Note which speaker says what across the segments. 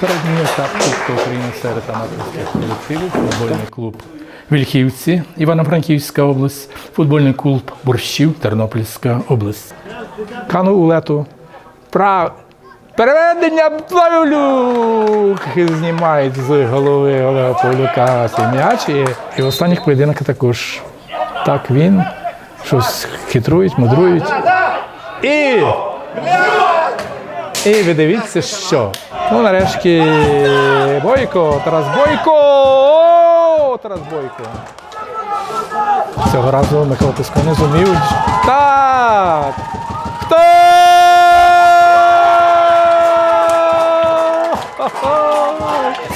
Speaker 1: Попередній етап Кубку України серед аматорських колективів, футбольний клуб Вільхівці, Івано-Франківська область, футбольний клуб Борщів, Тернопільська область. Кану Улету. Прав... Переведення Павлюк знімають з голови Олега Павлюка м'яч. І, і в останніх поєдинках також. Так він щось хитрують, мудрують. І і ви дивіться, що. Ну, нарешті Бойко, Тарас Бойко! О, Тарас Бойко. Цього разу Микола Писко не зумів. Так! Хто?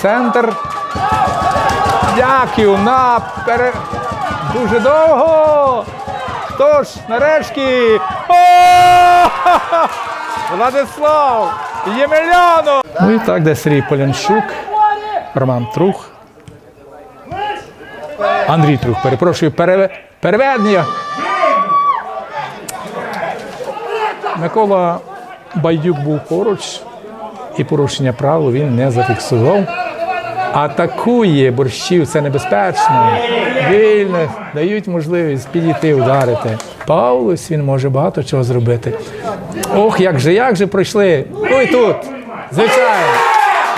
Speaker 1: Центр. Дякую на пере... Дуже довго. Хто ж нарешті? О! Владислав Ємельянов! Ну і так, де Сергій Полянчук, Роман Трух. Андрій Трух, перепрошую, переве... переведення. Микола Байдюк був поруч, і порушення правил він не зафіксував. Атакує борщів, це небезпечно. Вільно дають можливість підійти, ударити. Паулус він може багато чого зробити. Ох, як же, як же пройшли. І тут. Звичайно.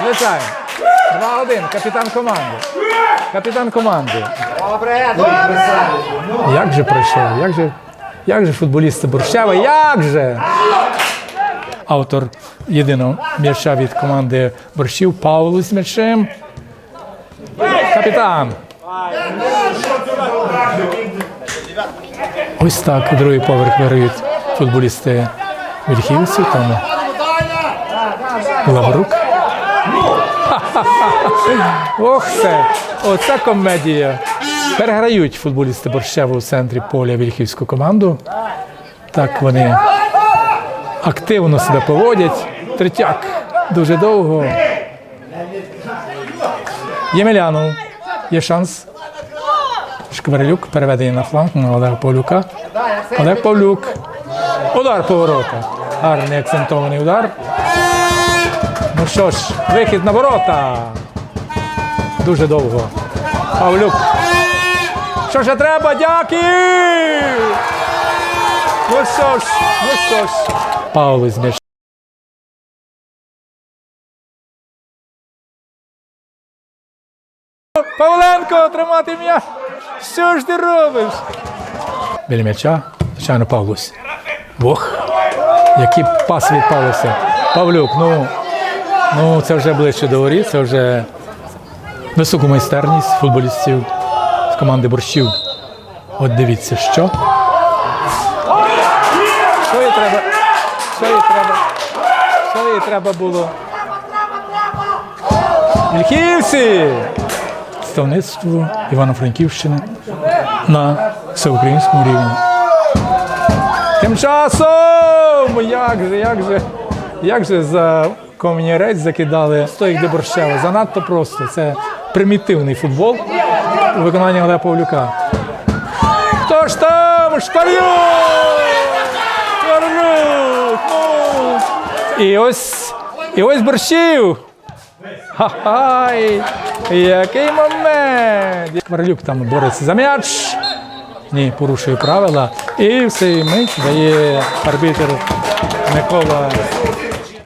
Speaker 1: Звичайно. 2-1, капітан команди. Капітан команди. Як же пройшов? Як же, як же футболісти Борщева? Як же? Автор єдиного м'яча від команди борщів Павло з м'ячем. Капітан. Ось так другий поверх виграють футболісти Вільхівців. Там Лаврук. Ох це! Оце комедія. Переграють футболісти Борщева у центрі поля Вільхівську команду. Так вони активно себе поводять. Третяк дуже довго. Ємелянов. Є шанс. Шкварилюк. Переведення на фланг на Олега Павлюка. Олег Павлюк. Удар поворота. Гарний акцентований удар. Ну що ж, вихід на ворота. Дуже довго. Павлюк. Що ж треба? Дякую! Ну що ж, ну що ж. Павло з Павленко, тримати м'яч. Що ж ти робиш? Біля м'яча, звичайно, Павлусь. Бог. Який пас від Павлуся. Павлюк, ну, ну це вже ближче до воріт, це вже високу майстерність футболістів з команди борщів. От дивіться, що. Що їй треба? Що їй треба? Що їй треба було? Вільхівці! Представництво Івано-Франківщини на всеукраїнському рівні. Тим часом, як же, як же, як же за комінярець закидали стоїть до Борщева. Занадто просто. Це примітивний футбол у виконанні Олега Павлюка. Хто ж там? Шпарюк! Ну! І ось, і ось Борщів! Ха-хай! Який момент! Марлюк там бореться за м'яч. Ні, порушує правила. І в цей мить дає арбітер Микола